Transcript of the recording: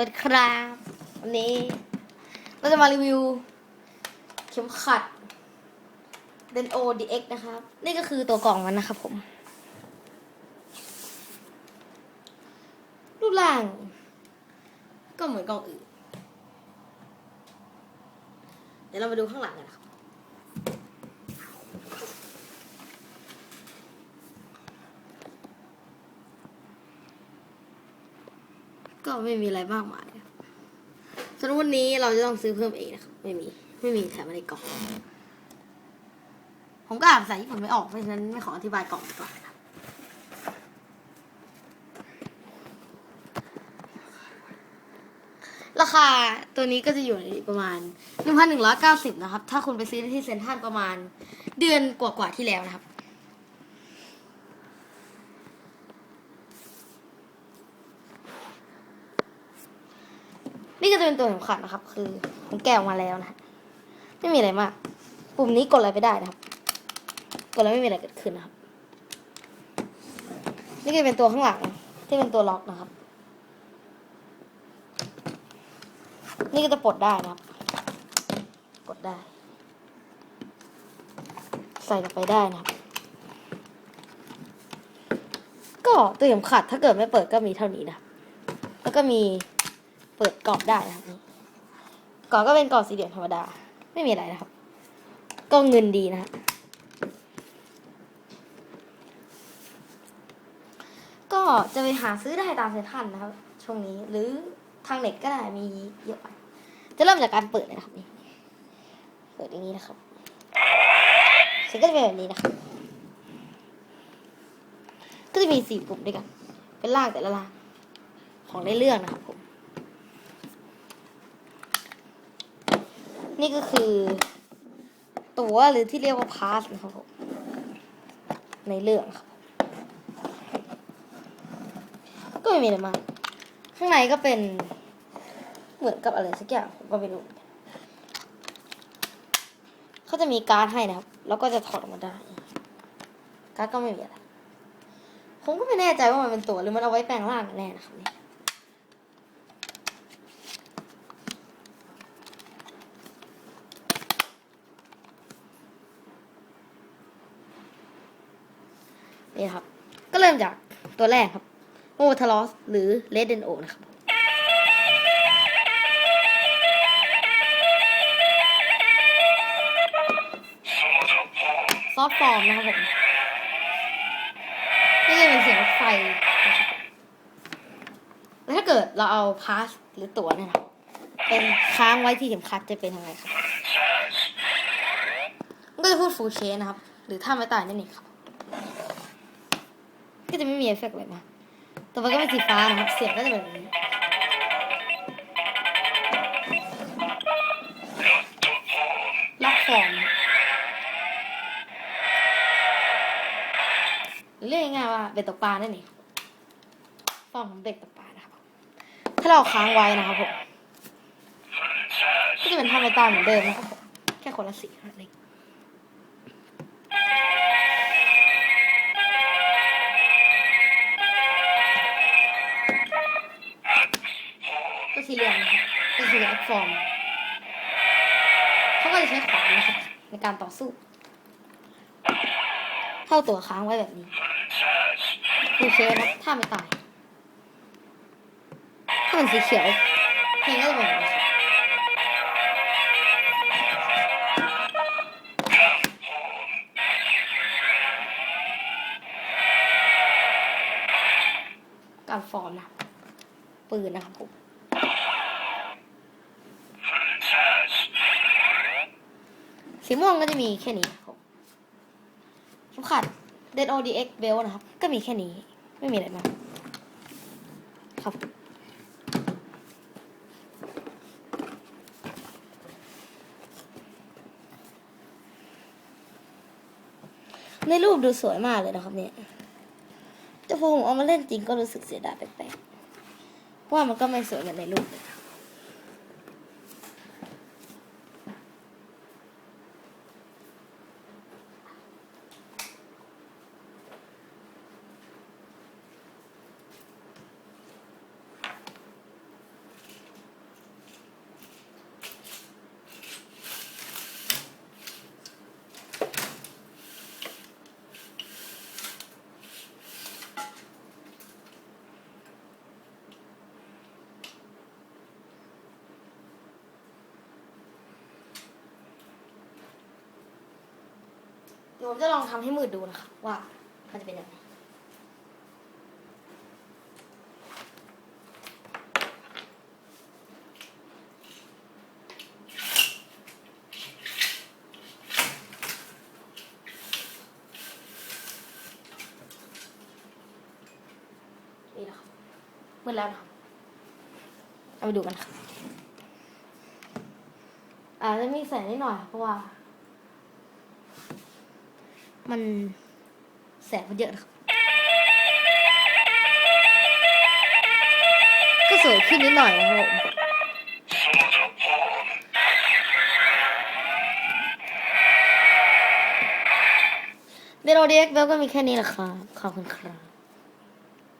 วัสดีครับวันนี้เราจะมารีวิว เข็มขัด Den O DX นะครับ นี่ก็คือตัวกล่องมันนะครับผม รูปร่าง ก็เหมือนกล่องอื่น เดี๋ยวเรามาดูข้างหลังกันนะครับ ก็ไม่มีอะไรมากมายสำหรับวันนี้เราจะต้องซื้อเพิ่มเองนะครับ ไม่มี ไม่มีแถมมาในกล่อง ผมก็อ่านภาษาญี่ปุ่นไม่ออก เพราะฉะนั้นไม่ขออธิบายกล่องดีกว่านะครับราคาตัวนี้ก็จะอยู่ในประมาณ 1,190 นะครับ ถ้าคุณไปซื้อที่เซ็นทรัลประมาณ เดือนกว่าๆที่แล้วนะครับ นี่ก็จะเป็นตัวเข็มขัดนะครับ คือผมแกะออกมาแล้วนะไม่มีอะไรมาก ปุ่มนี้กดอะไรไปได้นะครับ กดแล้วไม่มีอะไรเกิดขึ้นนะครับ นี่ก็เป็นตัวข้างหลังที่เป็นตัวล็อกนะครับ นี่ก็จะปลดได้นะครับปลดได้ ใส่ลงไปได้นะครับ ก็ตัวเข็มขัดถ้าเกิดไม่เปิดก็มีเท่านี้นะ แล้วก็มี เปิดกรอบได้นะครับนี่กรอบก็เป็นกรอบสี่เหลี่ยมธรรมดา ไม่มีอะไรนะครับ ก็เงินดีนะฮะก็จะไปหาซื้อได้ตามเซ็นทรัลนะครับ ช่วงนี้หรือทางเน็ตก็ได้มีเยอะไปจะเริ่มจากการเปิดเลยนะครับนี่เปิดอย่างนี้นะครับเสร็จก็จะเป็นแบบนี้นะครับก็จะมีสี่ปุ่มด้วยกัน เป็นล่างแต่ละล่างของในเรื่องนะครับผม นี่ก็คือ ตัวหรือที่เรียกว่าพาสนะครับผมในเรื่องครับ ก็ไม่มีอะไรมากข้างในก็เป็นเหมือนกับอะไรสักอย่างผมก็ไม่รู้เหมือนกันเขาจะมีการ์ดให้นะครับ แล้วก็จะถอดออกมาได้ การ์ดก็ไม่มีอะไรผมก็ไม่แน่ใจว่ามันเป็นตัวหรือมันเอาไว้แปลงร่างกันแน่นะครับนี่ นี่ครับ ก็เริ่มจากตัวแรกครับโมทารอสหรือเลดเดนโอนะครับซอฟต์ฟอร์มนะครับผมนี่จะเป็นเสียงไฟแล้วถ้าเกิดเราเอาพาสหรือตั๋วเนี่ยนะเป็นค้างไว้ที่เข็มขัดจะเป็นยังไงครับ มันก็จะพูดฟูลเชนนะครับ หรือท่าไม้ตายนั่นเองครับ ก็จะไม่มีเอฟเฟกต์อะไรมาต่อไปก็เป็นสีฟ้านะครับ เสียงก็จะแบบนี้ล็อกฟอร์มหรือเรียกง่ายว่าเบ็ดตกปลานั่นเองฟอร์มของเบ็ดตกปลานะครับ ถ้าเราค้างไว้นะครับผม ก็จะเป็นท่าไม้ตายเหมือนเดิมนะครับผมแค่คนละสีเท่านั้นเอง ก็สีเหลืองนะครับก็คือแอคฟอร์มเขาก็จะใช้ขวานนะครับในการต่อสู้ เข้าตัวค้างไว้แบบนี้คือเชฟนะถ้าไม่ตายถ้าเป็นสีเขียวเพลงก็จะเป็นแบบนี้ครับการฟอร์มนะปืนนะครับผม สีม่วงก็จะมีแค่นี้ครับผมเข็มขัด d e n o DX b e l นะครับ ก็มีแค่นี้ ไม่มีอะไรมากครับ ในรูปดูสวยมากเลยนะครับเนี่ยแต่พอผมเอามาเล่นจริงก็รู้สึกเสียดายแปลกๆว่ามันก็ไม่สวยเหมือนในรูปเลย เดี๋ยวผมจะลองทำให้มืดดูนะครับว่ามันจะเป็นยังไงนี่นะครับมืดแล้วนะครับเอาไปดูกันครับอาจจะมีแสงนิดหน่อยเพราะว่า มันแสงมันเยอะนะครับ ก็สวยขึ้นนิดหน่อยนะครับผมเดโรเด็กเบลก็มีแค่นี้แหละครับขอบคุณครับ